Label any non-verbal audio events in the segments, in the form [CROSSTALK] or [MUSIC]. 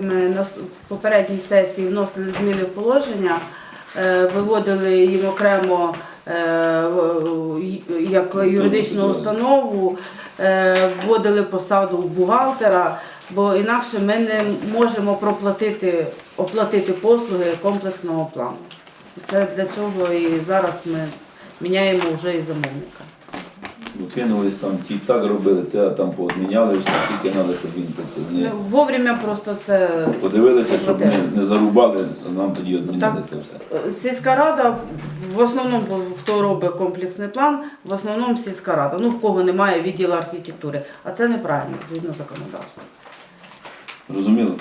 ми на попередній сесії вносили зміни в положення, е, виводили їм окремо е, як юридичну установу, е, вводили посаду бухгалтера, бо інакше ми не можемо проплатити, оплатити послуги комплексного плану. Це для цього і зараз ми міняємо вже і замовника. Ну, Кинулись там, ті так робили, те там поодміняли все, тільки треба, щоб він тут не Вовремя просто це подивилися, щоб не, не зарубали, а нам тоді відмінили це все. Сільська рада в основному, хто робить комплексний план, в основному сільська рада. Ну в кого немає відділу архітектури, а це неправильно згідно законодавства. Розуміло?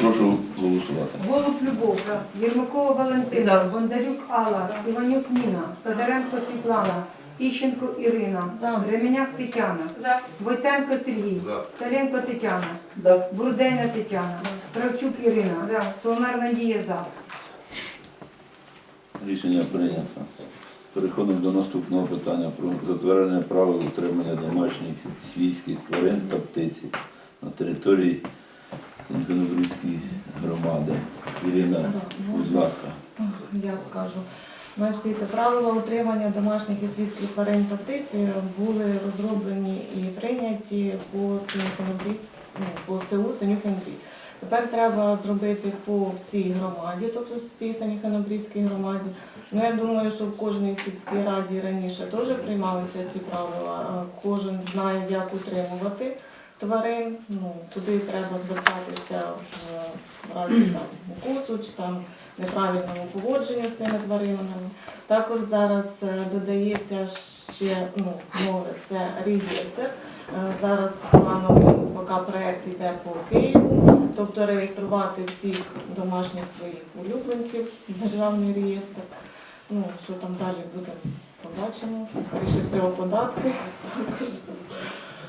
Прошу голосувати. Голуб Любов, Єрмакова Валентина, Бондарюк Алла, Іванюк Ніна, Федоренко Світлана, Іщенко Ірина, Ременяк Тетяна, Войтенко Сергій, Саленко Тетяна, Брудейна Тетяна, Кравчук Ірина, Солонар Надія за. Рішення прийнято. Переходимо до наступного питання про затвердження правил утримання домашніх свійських тварин та птиці на території Сінконобрівської громади. Ірина, будь ласка. Я скажу. Значить, правила утримання домашніх і свійських тварин та птиці були розроблені і прийняті по ну, по селу Синюхенбрід. Тепер треба зробити по всій громаді, тобто всій Синюхенобрідській громаді. Ну, я думаю, що в кожній сільській раді раніше теж приймалися ці правила. Кожен знає, як утримувати тварин. Ну, туди треба звертатися в разі там укусу чи там неправильному поводженню з тими тваринами. Також зараз е, додається ще ну, нове, це реєстр. Е, Зараз плановий поки проект йде по Києву, тобто реєструвати всіх домашніх своїх улюбленців державний реєстр. Ну, що там далі буде, побачимо. Скоріше всього, податки. [LAUGHS] також.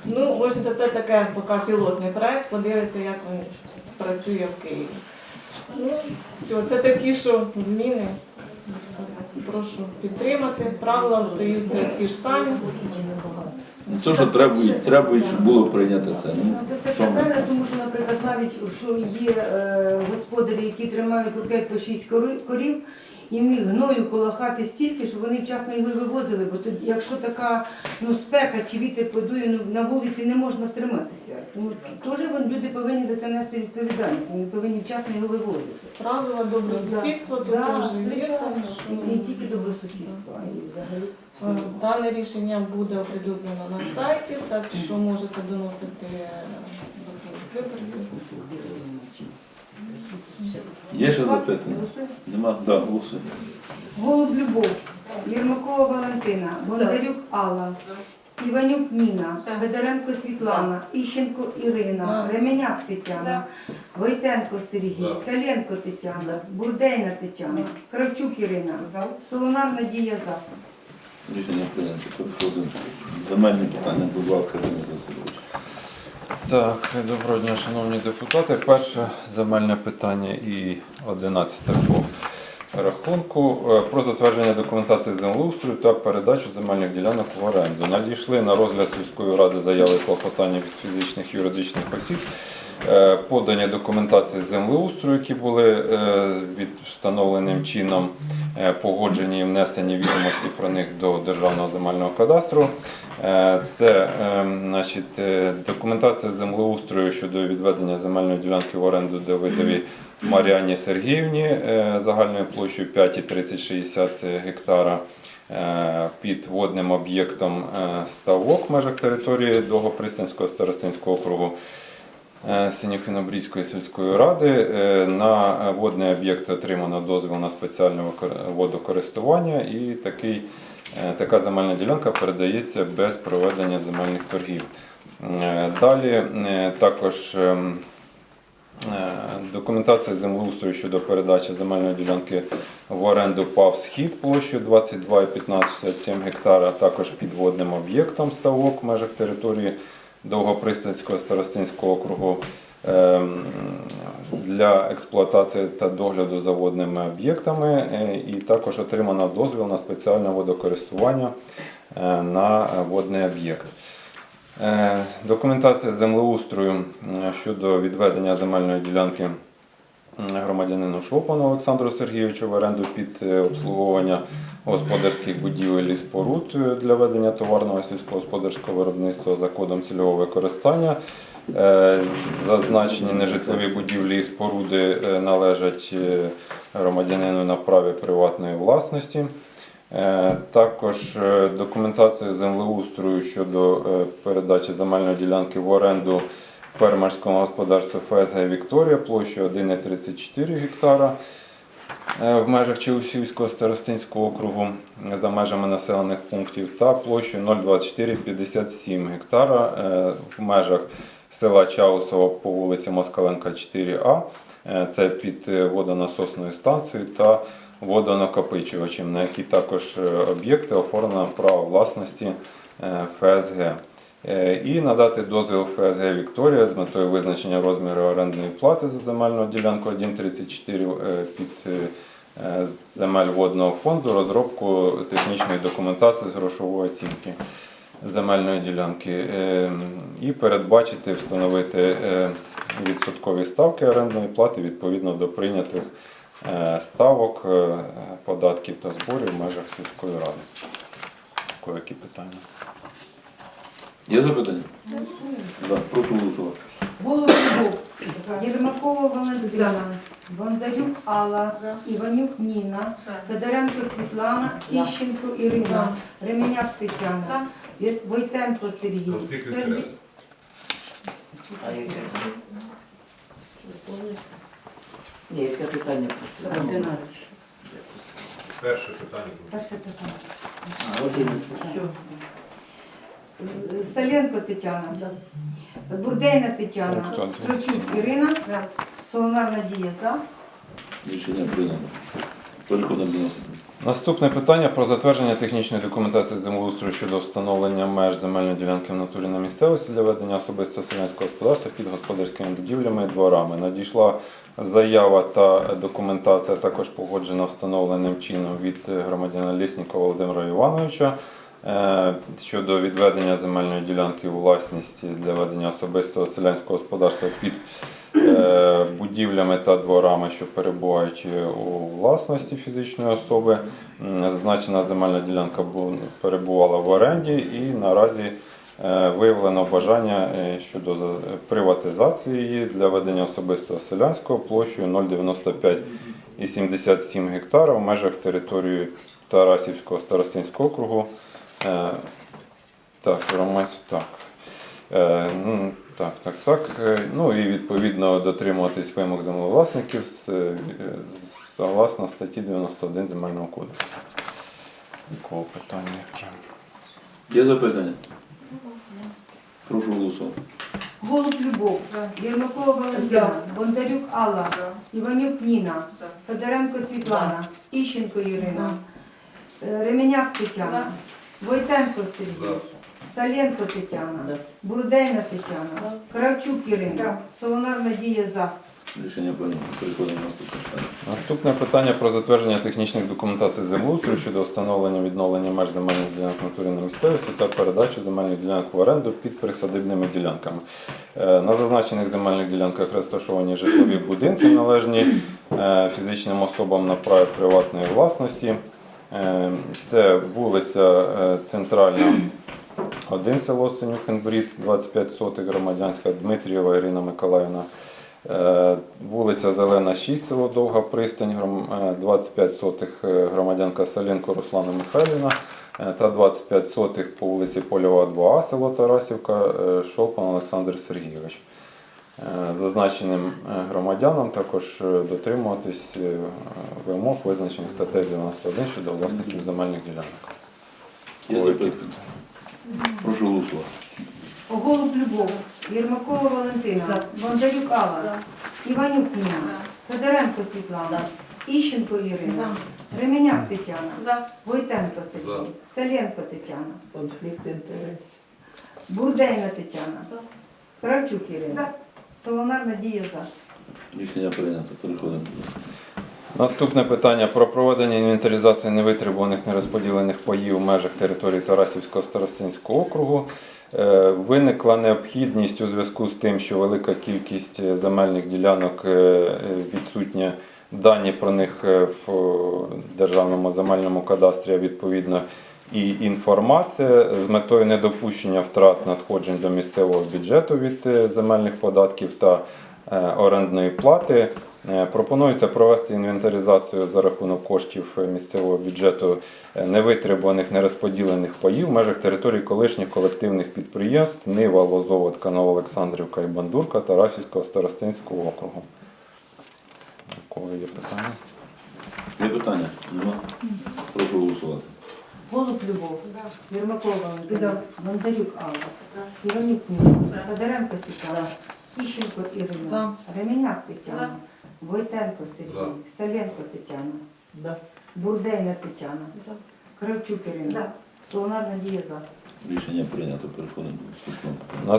Ну, можете, це таке поки пілотний проект, подивитися, як він спрацює в Києві. Ну, все, це такі, що зміни. Прошу підтримати. Правила остаються ті ж самі. Те, що требують, требують, щоб було прийнято це. Ну, Ну, Це що все ми? правильно, тому що, наприклад, навіть що є е, господарі, які тримають по 5 по 6 корів, їм їх гною колохати стільки, що вони вчасно його вивозили. Бо тоді, якщо така ну, спека чи вітер подує, ну, на вулиці не можна втриматися. Тому теж люди повинні за це нести відповідальність. Вони повинні вчасно його вивозити. Правила добросусідства тут Да, теж є. звичайно. так що, І не тільки добросусідство, а й взагалі. е, Дане рішення буде оприлюднено на сайті, так що можете доносити е, до своїх виборців. Є ще запитання? Нема? Да, голосуємо. Голуб Любов, Єрмакова Валентина, Бондарюк Алла, Іванюк Ніна, Федоренко Світлана, Іщенко Ірина, Ременяк Тетяна, Войтенко Сергій, Саленко Тетяна, Бурдейна Тетяна, Кравчук Ірина, Солонар Надія за. Рішення прийнято. Переходимо. Земельні питання, будь ласка, Денис Васильович. Так, доброго дня, шановні депутати. Перше земельне питання і 11 по рахунку Е, про затвердження документації землеустрою та передачу земельних ділянок в оренду. Надійшли на розгляд сільської ради заяви клопотання від фізичних юридичних осіб. Е, Подані документації землеустрою, які були е, від встановленим чином е, погоджені і внесені відомості про них до Державного земельного кадастру. Це значить, документація землеустрою щодо відведення земельної ділянки в оренду Давидові Мар'яні Сергіївні загальною площею 5,3060 гектара під водним об'єктом ставок в межах території Довгопристанського старостинського округу. Е, Синьохинобрійської сільської ради Е, на водний об'єкт отримано дозвіл на спеціальне водокористування і такий, е, така земельна ділянка передається без проведення земельних торгів. Далі також ем, документація землеустрою щодо передачі земельної ділянки в оренду ПАВ «Схід» площею 22,1567 гектара, а також під водним об'єктом ставок в межах території Довгопристанського старостинського округу ем, для експлуатації та догляду за водними об'єктами, е, і також отримано дозвіл на спеціальне водокористування е, на водний об'єкт. Е, Документація землеустрою щодо відведення земельної ділянки громадянину Шопану Олександру Сергійовичу в оренду під обслуговування господарських будівель і споруд е, для ведення товарного сільськогосподарського виробництва за кодом цільового використання. Е, Зазначені нежитлові будівлі і споруди е, належать громадянину на праві приватної власності. Також документація землеустрою щодо передачі земельної ділянки в оренду фермерському господарству ФСГ Вікторія площею 1,34 гектара в межах Чеусівського старостинського округу е, за межами населених пунктів та площею 02457 гектара е, в межах села Чаусово по вулиці Москаленка 4А. Е, Це під е, водонасосною станцією та водонакопичувачем, на які також е, об'єкти оформлено право власності е, ФСГ. Е, І надати дозвіл ФСГ Вікторія з метою визначення розміру орендної плати за земельну ділянку 1.34 е, під е, земель водного фонду, розробку технічної документації з грошової оцінки земельної ділянки і передбачити встановити відсоткові ставки орендної плати відповідно до прийнятих ставок податків та зборів в межах сільської ради. Які питання? Є запитання? Да, прошу голосувати. Голубов, Єрмакова Валентина, Бондарюк Алла, Іванюк Ніна, Федоренко Світлана, Тіщенко Ірина, Ременяк Тетяна, Войтенко Сергій. Сергій- Ні, яке питання просто. 11. Перше питання. Перше питання. А, одинадцять. Все. Саленко Тетяна, Бурдейна Тетяна? Трочук Ірина, Солонар Надія за. Рішення прийнято. Переходимо до. Наступне питання про затвердження технічної документації землеустрою щодо встановлення меж земельної ділянки в натурі на місцевості для ведення особистого селянського господарства під господарськими будівлями і дворами. Надійшла заява та документація також погоджена встановленим чином від громадянина Ліснікова Володимира Івановича щодо відведення земельної ділянки у власність для ведення особистого селянського господарства під е, будівлями та дворами, що перебувають е, у власності фізичної особи. Зазначена земельна ділянка перебувала в оренді і наразі е, виявлено бажання е, щодо за- приватизації її для ведення особистого селянського площею 0,95,77 гектара в межах території Тарасівського старостинського округу. Е, Так, громадсь, так. Е, ну, так, так, так. Е, Ну і відповідно дотримуватись вимог землевласників з, согласно статті 91 Земельного кодексу. Такого питання? Є запитання? Прошу голосувати. Голуб Любов, Єрмакова Валентина, Бондарюк Алла, Іванюк Ніна, Федоренко Світлана, Іщенко Ірина, Ременяк Тетяна, Войтенко Сергій, Саленко Тетяна, Да. Бурдейна Тетяна, Кравчук Ірина, Солонар Надія за. Рішення прийнято. Переходимо до питання. Наступне питання про затвердження технічних документацій землеустрою щодо встановлення відновлення меж земельних ділянок в на місцевості та передачу земельних ділянок в оренду під присадибними ділянками. Е, На зазначених земельних ділянках розташовані житлові будинки, належні е, фізичним особам на праві приватної власності. Е, Це вулиця е, Центральна, один село Синюхенбрід, 25 сотих громадянська Дмитрієва Ірина Миколаївна. Е, Вулиця Зелена, 6, село Довга Пристань, е, 25 сотих громадянка Саленко Руслана Михайлівна та 25 сотих по вулиці Польова 2А, село Тарасівка, Шолпан Олександр Сергійович. Зазначеним е, громадянам також е, дотримуватись е, вимог, визначених статтею 91 щодо власників земельних ділянок. Є запитання? Прошу голосувати. Голуб Любов, Єрмакова Валентина, Бондарюк Алла, Іванюк Ніна, Федоренко Світлана, Іщенко Ірина, Ременяк Тетяна, Войтенко Сергій, Саленко Тетяна, Конфлікт інтересів. Бурдейна Тетяна, Кравчук Ірина, Солонар Надія за. Рішення прийнято. Переходимо Наступне питання про проведення інвентаризації невитребуваних нерозподілених паїв в межах території Тарасівського старостинського округу. Е, Виникла необхідність у зв'язку з тим, що велика кількість е, земельних ділянок е, відсутня. Дані про них в державному земельному кадастрі, відповідно і інформація з метою недопущення втрат надходжень до місцевого бюджету від е, земельних податків та е, орендної плати. Е, Пропонується провести інвентаризацію за рахунок коштів місцевого бюджету невитребуваних нерозподілених паїв в межах території колишніх колективних підприємств Нива, Лозоводка, Новоолександрівка і Бандурка Тарасівського старостинського округу. У є питання? Є питання? Нема? Прошу голосувати. Голуб Любов. Єрмакова Валентина. Бондарюк Алла. Іронюк Ніна. Федоренко Світлана. Іщенко Ірина. За. Реміняк Тетяна. Войтенко Сергій. Саленко Тетяна. Да. Бурдейна Тетяна. Кравчук Ірина. Солонар Надія за. Рішення прийнято. Переходимо до наступного.